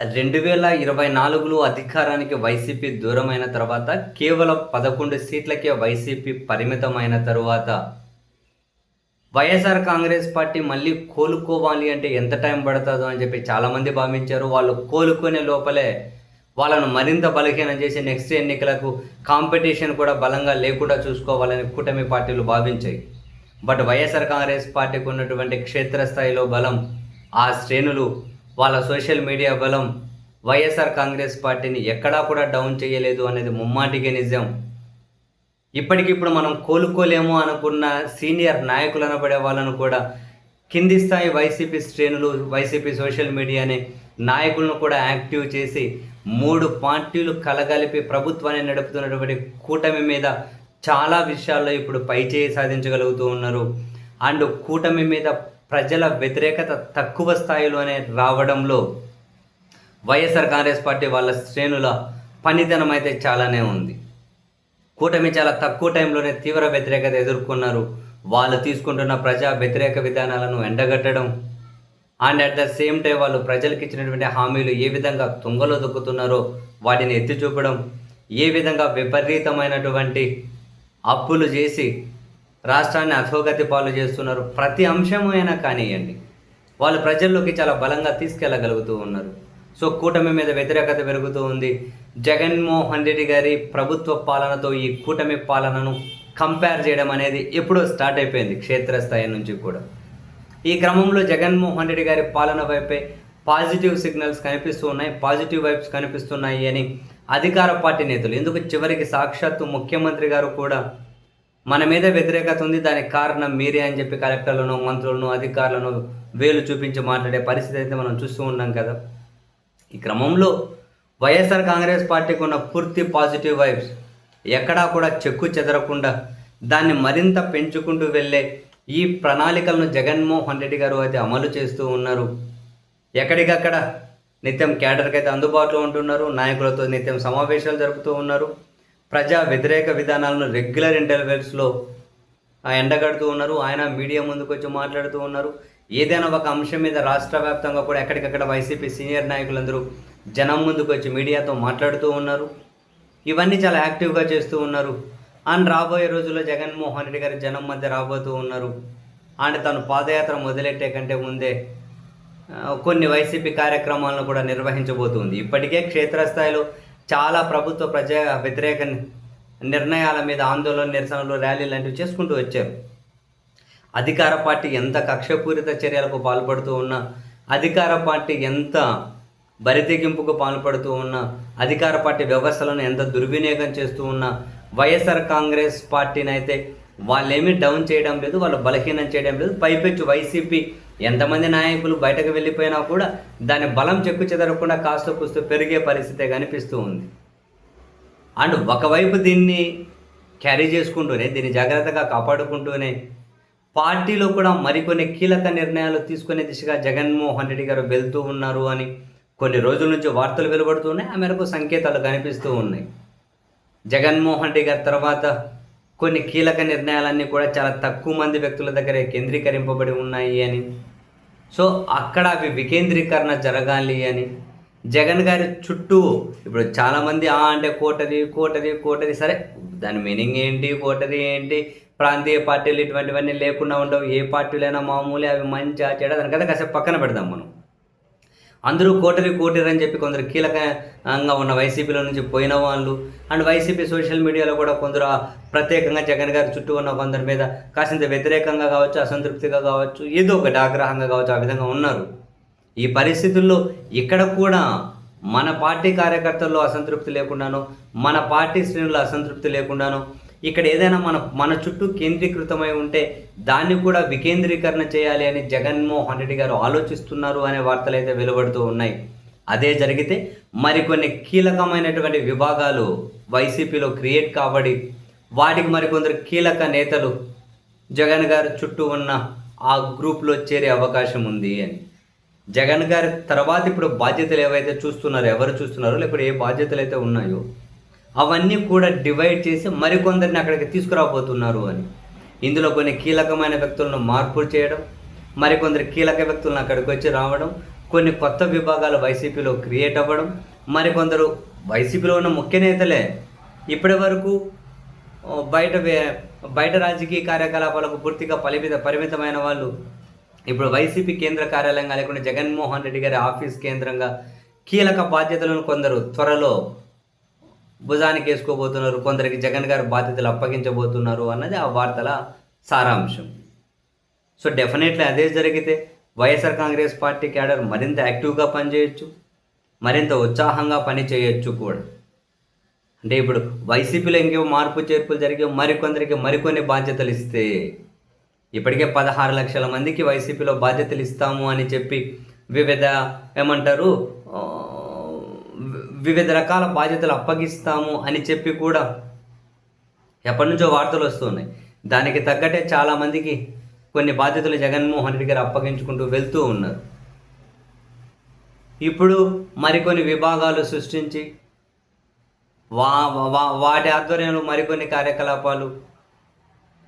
రెండు వేల ఇరవై నాలుగులో అధికారానికి వైసీపీ దూరమైన తర్వాత కేవలం పదకొండు సీట్లకే వైసీపీ పరిమితమైన తరువాత వైఎస్ఆర్ కాంగ్రెస్ పార్టీ మళ్ళీ కోలుకోవాలి అంటే ఎంత టైం పడుతుందో అని చెప్పి చాలామంది భావించారు. వాళ్ళు కోలుకునే లోపలే వాళ్ళను మరింత బలహీనం చేసి నెక్స్ట్ ఎన్నికలకు కాంపిటీషన్ కూడా బలంగా లేకుండా చూసుకోవాలని కూటమి పార్టీలు భావించాయి. బట్ వైఎస్ఆర్ కాంగ్రెస్ పార్టీకి ఉన్నటువంటి క్షేత్రస్థాయిలో బలం ఆ శ్రేణులు వాళ్ళ సోషల్ మీడియా బలం వైఎస్ఆర్ కాంగ్రెస్ పార్టీని ఎక్కడా కూడా డౌన్ చేయలేదు అనేది ముమ్మాటికే నిజం. ఇప్పటికిప్పుడు మనం కోలుకోలేము అనుకున్న సీనియర్ నాయకులు అనబడే వాళ్ళను కూడా కింది స్థాయి వైసీపీ శ్రేణులు వైసీపీ సోషల్ మీడియాని నాయకులను కూడా యాక్టివ్ చేసి మూడు పార్టీలు కలగలిపి ప్రభుత్వాన్ని నడుపుతున్నటువంటి కూటమి మీద చాలా విషయాల్లో ఇప్పుడు పైచేయి సాధించగలుగుతూ ఉన్నారు. అండ్ కూటమి మీద ప్రజల వ్యతిరేకత తక్కువ స్థాయిలోనే రావడంలో వైఎస్ఆర్ కాంగ్రెస్ పార్టీ వాళ్ళ శ్రేణుల పనితనం అయితే చాలానే ఉంది. కూటమి చాలా తక్కువ టైంలోనే తీవ్ర వ్యతిరేకత ఎదుర్కొన్నారు. వాళ్ళు తీసుకుంటున్న ప్రజా వ్యతిరేక విధానాలను ఎండగట్టడం and at the same time వాళ్ళు ప్రజలకు ఇచ్చినటువంటి హామీలు ఏ విధంగా తుంగలో దొక్కుతున్నారో వాటిని ఎత్తి చూపడం ఏ విధంగా విపరీతమైనటువంటి అప్పులు చేసి రాష్ట్రాన్ని అధోగతి పాలు చేస్తున్నారు. ప్రతి అంశమైనా కానివ్వండి వాళ్ళు ప్రజల్లోకి చాలా బలంగా తీసుకెళ్ళగలుగుతూ ఉన్నారు. సో కూటమి మీద వ్యతిరేకత పెరుగుతూ ఉంది. జగన్మోహన్ రెడ్డి గారి ప్రభుత్వ పాలనతో ఈ కూటమి పాలనను కంపేర్ చేయడం అనేది ఎప్పుడో స్టార్ట్ అయిపోయింది క్షేత్రస్థాయి నుంచి కూడా. ఈ క్రమంలో జగన్మోహన్ రెడ్డి గారి పాలన వైపే పాజిటివ్ సిగ్నల్స్ కనిపిస్తూ ఉన్నాయి. పాజిటివ్ వైబ్స్ కనిపిస్తున్నాయి అని అధికార పార్టీ నేతలు ఎందుకు చివరికి సాక్షాత్తు ముఖ్యమంత్రి గారు కూడా మన మీద వ్యతిరేకత ఉంది దానికి కారణం మీరే అని చెప్పి కలెక్టర్లను మంత్రులను అధికారులను వేలు చూపించి మాట్లాడే పరిస్థితి అయితే మనం చూస్తూ ఉన్నాం కదా. ఈ క్రమంలో వైఎస్ఆర్ కాంగ్రెస్ పార్టీకి ఉన్న పూర్తి పాజిటివ్ వైబ్స్ ఎక్కడా కూడా చెక్కు చెదరకుండా దాన్ని మరింత పెంచుకుంటూ వెళ్ళే ఈ ప్రణాళికలను జగన్మోహన్ రెడ్డి గారు అయితే అమలు చేస్తూ ఉన్నారు. ఎక్కడికక్కడ నిత్యం క్యాడర్కి అయితే అందుబాటులో ఉంటున్నారు నాయకులతో నిత్యం సమావేశాలు జరుపుతూ ఉన్నారు. ప్రజా వ్యతిరేక విధానాలను రెగ్యులర్ ఇంటర్వెల్స్లో ఎండగడుతూ ఉన్నారు. ఆయన మీడియా ముందుకు వచ్చి మాట్లాడుతూ ఉన్నారు. ఏదైనా ఒక అంశం మీద రాష్ట్ర వ్యాప్తంగా కూడా ఎక్కడికక్కడ వైసీపీ సీనియర్ నాయకులందరూ జనం ముందుకు వచ్చి మీడియాతో మాట్లాడుతూ ఉన్నారు. ఇవన్నీ చాలా యాక్టివ్గా చేస్తూ ఉన్నారు. అండ్ రాబోయే రోజుల్లో జగన్మోహన్ రెడ్డి గారి జనం మధ్య రాబోతూ ఉన్నారు. అండ్ తను పాదయాత్ర మొదలెట్టే కంటే ముందే కొన్ని వైసీపీ కార్యక్రమాలను కూడా నిర్వహించబోతుంది ఇప్పటికే క్షేత్రస్థాయిలో చాలా ప్రభుత్వ ప్రజా వ్యతిరేక నిర్ణయాల మీద ఆందోళన నిరసనలు ర్యాలీ లాంటివి చేసుకుంటూ వచ్చారు. అధికార పార్టీ ఎంత కక్షపూరిత చర్యలకు పాల్పడుతూ ఉన్నా అధికార పార్టీ ఎంత బరితెగింపుకు పాల్పడుతూ ఉన్నా అధికార పార్టీ వ్యవస్థలను ఎంత దుర్వినియోగం చేస్తూ ఉన్నా వైఎస్ఆర్ కాంగ్రెస్ పార్టీని అయితే వాళ్ళేమీ డౌన్ చేయడం లేదు వాళ్ళు బలహీనం చేయడం లేదు. పైపెచ్చు వైసీపీ ఎంతమంది నాయకులు బయటకు వెళ్ళిపోయినా కూడా దాని బలం చెక్కు చెదరకుండా కాస్త కూస్తూ పెరిగే పరిస్థితి కనిపిస్తూ ఉంది. అండ్ ఒకవైపు దీన్ని క్యారీ చేసుకుంటూనే దీన్ని జాగ్రత్తగా కాపాడుకుంటూనే పార్టీలో కూడా మరికొన్ని కీలక నిర్ణయాలు తీసుకునే దిశగా జగన్మోహన్ రెడ్డి గారు వెళ్తూ ఉన్నారు అని కొన్ని రోజుల నుంచి వార్తలు వెలువడుతున్నాయి. ఆ మేరకు సంకేతాలు కనిపిస్తూ ఉన్నాయి. జగన్మోహన్ రెడ్డి గారి తర్వాత కొన్ని కీలక నిర్ణయాలన్నీ కూడా చాలా తక్కువ మంది వ్యక్తుల దగ్గరే కేంద్రీకరింపబడి ఉన్నాయి అని సో అక్కడ అవి వికేంద్రీకరణ జరగాలి అని. జగన్ గారి చుట్టూ ఇప్పుడు చాలామంది ఆ అంటే కోటరి కోటరి కోటరి సరే దాని మీనింగ్ ఏంటి కోటరి ఏంటి ప్రాంతీయ పార్టీలు ఇటువంటివన్నీ లేకుండా ఉండవు ఏ పార్టీలైనా మామూలు అవి మంచి చెడ దానికైతే కాసేపు పక్కన పెడదాం మనం. అందరూ కోటరి కోటరి అని చెప్పి కొందరు కీలకంగా ఉన్న వైసీపీలో నుంచి పోయిన వాళ్ళు. అండ్ వైసీపీ సోషల్ మీడియాలో కూడా కొందరు ప్రత్యేకంగా జగన్ గారి చుట్టూ ఉన్న కొందరి మీద కాసింత వ్యతిరేకంగా కావచ్చు అసంతృప్తిగా కావచ్చు ఏదో ఒకటి ఆగ్రహంగా కావచ్చు ఆ విధంగా ఉన్నారు. ఈ పరిస్థితుల్లో ఇక్కడ కూడా మన పార్టీ కార్యకర్తల్లో అసంతృప్తి లేకుండాను మన పార్టీ శ్రేణుల్లో అసంతృప్తి లేకుండాను ఇక్కడ ఏదైనా మన మన చుట్టూ కేంద్రీకృతమై ఉంటే దాన్ని కూడా వికేంద్రీకరణ చేయాలి అని జగన్మోహన్ రెడ్డి గారు ఆలోచిస్తున్నారు అనే వార్తలు అయితే వెలువడుతూ ఉన్నాయి. అదే జరిగితే మరికొన్ని కీలకమైనటువంటి విభాగాలు వైసీపీలో క్రియేట్ కాబడి వాటికి మరికొందరు కీలక నేతలు జగన్ గారు చుట్టూ ఉన్న ఆ గ్రూప్లో చేరే అవకాశం ఉంది అని. జగన్ గారి తర్వాత ఇప్పుడు బాధ్యతలు ఏవైతే చూస్తున్నారో ఎవరు చూస్తున్నారో లేకపోతే ఏ బాధ్యతలు అయితే ఉన్నాయో అవన్నీ కూడా డివైడ్ చేసి మరికొందరిని అక్కడికి తీసుకురాబోతున్నారు అని. ఇందులో కొన్ని కీలకమైన వ్యక్తులను మార్పులు చేయడం మరికొందరు కీలక వ్యక్తులను అక్కడికి వచ్చి రావడం కొన్ని కొత్త విభాగాలు వైసీపీలో క్రియేట్ అవ్వడం మరికొందరు వైసీపీలో ఉన్న ముఖ్య నేతలే ఇప్పటి వరకు బయట బయట రాజకీయ కార్యకలాపాలకు పూర్తిగా పరిమిత పరిమితమైన వాళ్ళు ఇప్పుడు వైసీపీ కేంద్ర కార్యాలయంగా లేకుండా జగన్మోహన్ రెడ్డి గారి ఆఫీస్ కేంద్రంగా కీలక బాధ్యతలను కొందరు త్వరలో భుజానికి వేసుకోబోతున్నారు. కొందరికి జగన్ గారు బాధ్యతలు అప్పగించబోతున్నారు అన్నది ఆ వార్తల సారాంశం. సో డెఫినెట్లీ అదే జరిగితే వైఎస్ఆర్ కాంగ్రెస్ పార్టీ క్యాడర్ మరింత యాక్టివ్గా పనిచేయొచ్చు మరింత ఉత్సాహంగా పని చేయొచ్చు కూడా. అంటే ఇప్పుడు వైసీపీలో ఇంకేమో మార్పు చేర్పులు జరిగే మరికొందరికి మరికొన్ని బాధ్యతలు ఇస్తే ఇప్పటికే పదహారు లక్షల మందికి వైసీపీలో బాధ్యతలు ఇస్తాము అని చెప్పి వివిధ ఏమంటారు వివిధ రకాల బాధ్యతలు అప్పగిస్తాము అని చెప్పి కూడా ఎప్పటి నుంచో వార్తలు వస్తున్నాయి. దానికి తగ్గట్టే చాలామందికి కొన్ని బాధ్యతలు జగన్మోహన్ రెడ్డి గారు అప్పగించుకుంటూ వెళ్తూ ఉన్నారు. ఇప్పుడు మరికొన్ని విభాగాలు సృష్టించి వా వా- వాటి ఆధ్వర్యంలో మరికొన్ని కార్యకలాపాలు.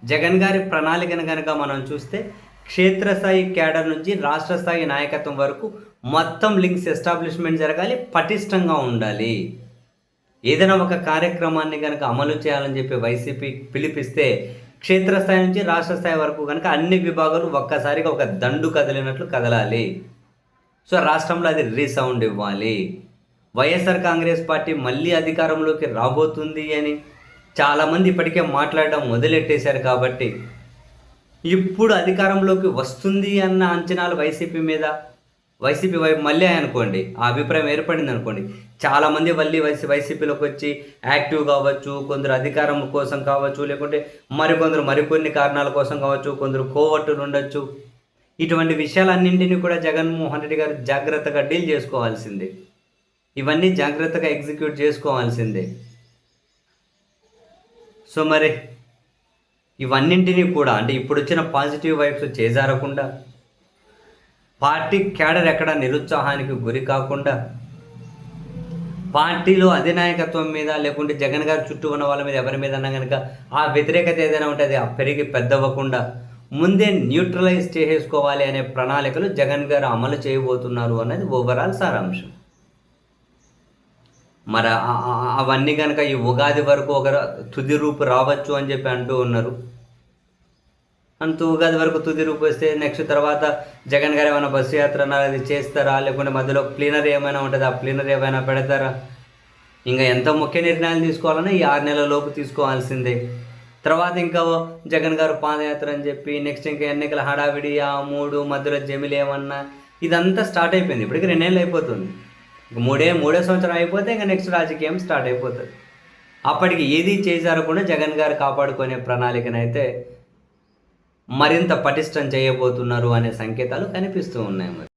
జగన్ గారి ప్రణాళికను కనుక మనం చూస్తే క్షేత్రస్థాయి క్యాడర్ నుంచి రాష్ట్ర స్థాయి నాయకత్వం వరకు మొత్తం లింక్స్ ఎస్టాబ్లిష్మెంట్ జరగాలి పటిష్టంగా ఉండాలి. ఏదైనా ఒక కార్యక్రమాన్ని కనుక అమలు చేయాలని చెప్పి వైసీపీ పిలిపిస్తే క్షేత్రస్థాయి నుంచి రాష్ట్ర స్థాయి వరకు కనుక అన్ని విభాగాలు ఒక్కసారిగా ఒక దండు కదిలినట్లు కదలాలి. సో రాష్ట్రంలో అది రీసౌండ్ ఇవ్వాలి. వైఎస్ఆర్ కాంగ్రెస్ పార్టీ మళ్ళీ అధికారంలోకి రాబోతుంది అని చాలామంది ఇప్పటికే మాట్లాడడం మొదలెట్టేశారు కాబట్టి ఇప్పుడు అధికారంలోకి వస్తుంది అన్న అంచనాలు వైసీపీ మీద వైసీపీ వైపు మళ్ళీ అనుకోండి ఆ అభిప్రాయం ఏర్పడింది అనుకోండి చాలామంది మళ్ళీ వైసీ వైసీపీలోకి వచ్చి యాక్టివ్ కావచ్చు కొందరు అధికారం కోసం కావచ్చు లేకుంటే మరికొందరు మరికొన్ని కారణాల కోసం కావచ్చు కొందరు కోవట్టులు ఉండొచ్చు. ఇటువంటి విషయాలన్నింటినీ కూడా జగన్మోహన్ రెడ్డి గారు జాగ్రత్తగా డీల్ చేసుకోవాల్సిందే. ఇవన్నీ జాగ్రత్తగా ఎగ్జిక్యూట్ చేసుకోవాల్సిందే. సో మరి ఇవన్నింటినీ కూడా అంటే ఇప్పుడు వచ్చిన పాజిటివ్ వైబ్స్ చేజారకుండా పార్టీ క్యాడర్ ఎక్కడ నిరుత్సాహానికి గురి కాకుండా పార్టీలో అధినాయకత్వం మీద లేకుంటే జగన్ గారి చుట్టూ ఉన్న వాళ్ళ మీద ఎవరి మీద అన్నా కనుక ఆ వ్యతిరేకత ఏదైనా ఉంటే అది ఆ పెరిగి పెద్దవ్వకుండా ముందే న్యూట్రలైజ్ చేసేసుకోవాలి అనే ప్రణాళికలు జగన్ గారు అమలు చేయబోతున్నారు అన్నది ఓవరాల్ సారాంశం. మరి అవన్నీ కనుక ఈ ఉగాది వరకు ఒక తుది రూపు రావచ్చు అని చెప్పి అంటూ ఉన్నారు. అంత ఉగాది వరకు తుది రూపు వస్తే నెక్స్ట్ తర్వాత జగన్ గారు ఏమైనా బస్సు యాత్ర అది చేస్తారా? లేకుంటే మధ్యలో ప్లీనరీ ఏమైనా ఉంటుంది? ఆ ప్లీనరీ ఏమైనా పెడతారా? ఇంకా ఎంత ముఖ్య నిర్ణయాలు తీసుకోవాలన్నా ఈ ఆరు నెలల లోపు తీసుకోవాల్సిందే. తర్వాత ఇంకా జగన్ గారు పాదయాత్ర అని చెప్పి నెక్స్ట్ ఇంకా ఎన్నికల హడావిడి ఆ మూడు మధ్యలో జమిలు ఏమన్నా ఇదంతా స్టార్ట్ అయిపోయింది. ఇప్పటికి రెండేళ్ళు అయిపోతుంది. మూడే మూడే సంవత్సరం అయిపోతే ఇంకా నెక్స్ట్ రాజకీయం స్టార్ట్ అయిపోతుంది. అప్పటికి ఏది చేశారకుండా జగన్ గారు కాపాడుకునే ప్రణాళికనైతే మరింత పటిష్టం చేయబోతున్నారు అనే సంకేతాలు కనిపిస్తూ ఉన్నాయి మరి.